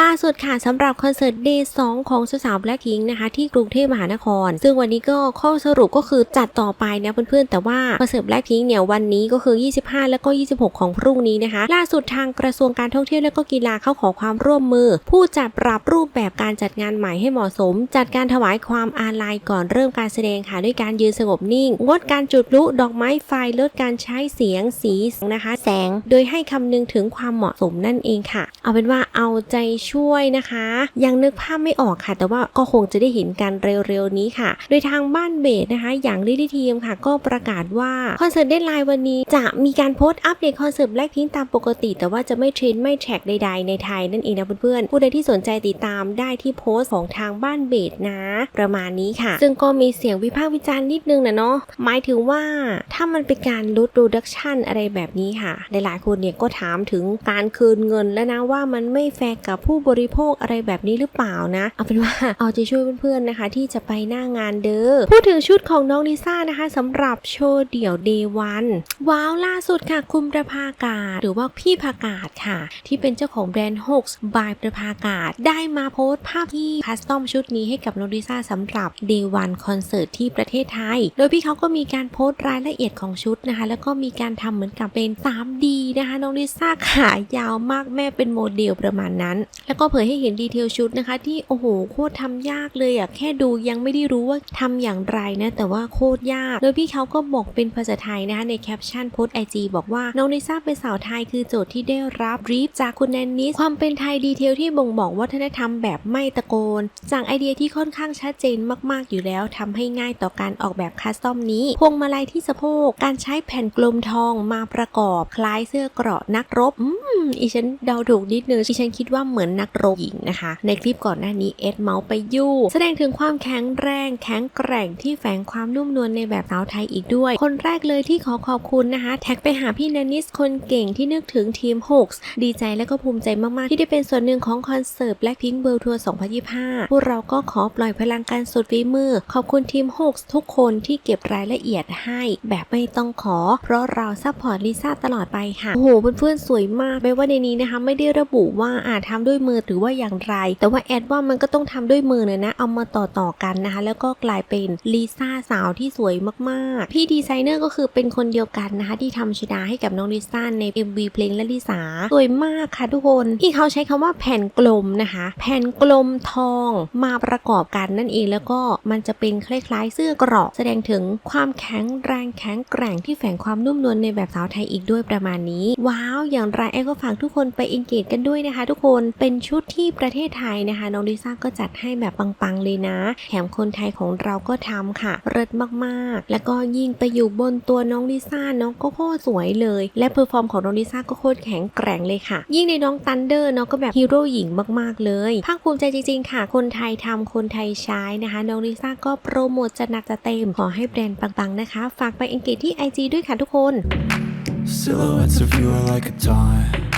ล่าสุดค่ะสำหรับคอนเสิร์ตเดย์สของสาวแบล็คพิงนะคะที่กรุงเทพมหานคร ซึ่งวันนี้ก็ข้อสรุปก็คือจัดต่อไปนะเพื่อนๆ แต่ว่าคอนเสิร์ตแบล็คพิงเนี่ยวันนี้ก็คือ 25 แล้วก็ 26 ของพรุ่งนี้นะคะ ล่าสุดทางกระทรวงการท่องเที่ยวและก็กีฬาเข้าขอความร่วมมือ ผู้จัดปรับรูปแบบการจัดงานใหม่ให้เหมาะสม จัดการถวายความอาลัยก่อนเริ่มการแสดงค่ะด้วยการยืนสงบนิ่ง งดการจุดพลุดอกไม้ไฟลดการใช้เสียงสีนะคะ แสง โดยให้คำนึงถึงความเหมาะสมนั่นเองค่ะ เอาเป็นว่าเอาใจช่วยนะคะ ยังนึกภาพไม่ออกค่ะ แต่ว่าก็คงจะได้เห็นกันเร็วๆนี้ค่ะ โดยทางบ้านเบสนะคะ อย่างลิลี่ทีมค่ะ ก็ประกาศว่าคอนเสิร์ตเดนไลน์วันนี้จะมีการโพสต์อัปเดตคอนเสิร์ตแบล็คพิงตามปกติ แต่ว่าจะไม่เทรนด์ไม่แท็กใดๆในไทยนั่นเองนะเพื่อนๆผู้ใดที่สนใจติดตามได้ที่โพสต์ของทางบ้านเบสนะ ประมาณนี้ค่ะ ซึ่งก็มีเสียงวิพากษ์วิจารณ์นิดนึงนะเนาะหมายถึงว่าถ้ามันเป็นการลดโปรดักชันอะไรแบบนี้ค่ะหลายๆคนเนี่ยก็ถามถึงการคืนเงินแล้วนะว่ามันไม่แฟร์กับผู้บริโภคอะไรแบบนี้หรือเปล่านะ เอาเป็นว่าเอาใจช่วยเพื่อนๆนะคะ ที่จะไปหน้างานเด้อพูดถึงชุดของน้องลิซ่านะคะสำหรับโชว์เดี่ยวเดวันว้าวล่าสุดค่ะคุณประภากาศ หรือว่าพี่ภากาศค่ะ ที่เป็นเจ้าของแบรนด์ Hoax by ประภากาศ ได้มาโพสต์ภาพที่คัสตอมชุดนี้ให้กับน้องลิซ่าสำหรับ Day One คอนเสิร์ตที่ประเทศไทย โดยพี่เขาก็มีการโพสต์รายละเอียดของชุดนะคะ แล้วก็มีการทำเหมือนกับเป็น 3D นะคะน้องลิซ่าขายาวมากแม่เป็นโมเดลประมาณนั้นแล้วก็เผยให้เห็นดีเทลชุดนะคะ ที่โอ้โหโคตรทำยากเลยอะแค่ดูยังไม่ได้รู้ว่าทำอย่างไรนะแต่ว่าโคตรยาก โดยพี่เขาก็บอกเป็นภาษาไทยนะคะในแคปชั่นโพสไอจีบอกว่าน้องลิซ่าเป็นสาวไทยคือโจทย์ที่ได้รับรีฟจากคุณแนนนิสความเป็นไทยดีเทลที่บ่งบอกวัฒนธรรมแบบไม่ตะโกน จากไอเดียที่ค่อนข้างชัดเจนมากๆอยู่แล้วทำให้ง่ายต่อการออกแบบคัสตอมนี้ พวงมาลัยที่สะโพกการใช้แผ่นกลมทองมาประกอบคล้ายเสื้อเกราะนักรบ อีฉันเดาถูกนิดนึงอีฉันคิดว่าเหมือนนักรบหญิงนะคะ ในคลิปก่อนหน้านี้เอ็ดเมาส์ไปยู่ แสดงถึงความแข็งแรง แข็งแกร่งที่แฝงความนุ่มนวลในแบบสาวไทยอีกด้วย คนแรกเลยที่ขอขอบคุณนะคะ แท็กไปหาพี่แนนนิสคนเก่งที่นึกถึงทีม Hoax ดีใจและก็ภูมิใจมากๆ ที่ได้เป็นส่วนหนึ่งของคอนเสิร์ต Blackpink World Tour 2025 พวกเราก็ขอปล่อยพลังการสุดฝีมือ ขอบคุณทีม Hoax ทุกคนที่เก็บรายละเอียดให้ แบบไม่ต้องขอ เพราะเราซัพพอร์ตลิซ่าตลอดไปค่ะโอ้โหเพื่อนๆสวยมากแม้ว่าในนี้นะคะไม่ได้ระบุว่าอาจทำด้วยมือหรือว่าอย่างไร แต่ว่าแอดว่ามันก็ต้องทำด้วยมือเลยนะ เอามาต่อต่อๆกันนะคะ แล้วก็กลายเป็นลิซ่าสาวที่สวยมากๆ พี่ดีไซเนอร์ก็คือเป็นคนเดียวกันนะคะ ที่ทำชดาให้กับน้องลิซ่าใน MV เพลงและลิสาสวยมากค่ะทุกคนที่เขาใช้คำว่าแผ่นกลมนะคะ แผ่นกลมทองมาประกอบกันนั่นเองแล้วก็มันจะเป็นคล้ายๆ เสื้อเกราะแสดงถึงความแข็งแรงแข็งแกร่งที่แฝงความนุ่มนวลในแบบสาวไทยอีกด้วยประมาณนี้ ว้าว อย่างไรไอ้ก็ฝากากทุกคนไปเอนเกจกันด้วยนะคะ ทุกคนเป็นชุดที่ประเทศไทยนะคะน้องลิซ่าก็จัดให้แบบปังๆเลยนะ แถมคนไทยของเราก็ทำค่ะเลิศมากๆ แล้วก็ยิ่งไปอยู่บนตัวน้องลิซ่าน้องก็โคตรสวยเลย และเพอร์ฟอร์มของน้องลิซ่าก็โคตรแข็งแกร่งเลยค่ะ ยิ่งในน้องตันเดอร์เนาะก็แบบฮีโร่หญิงมากๆเลยภาคภูมิใจจริงๆค่ะ คนไทยทำคนไทยใช้นะคะน้องลิซ่าก็โปรโมทจะหนักจะเต็มขอให้แบรนด์ปังๆนะคะ ฝากไปอนเกจที่ IG ด้วยค่ะทุกคน Silhouettes of you are like a taunt.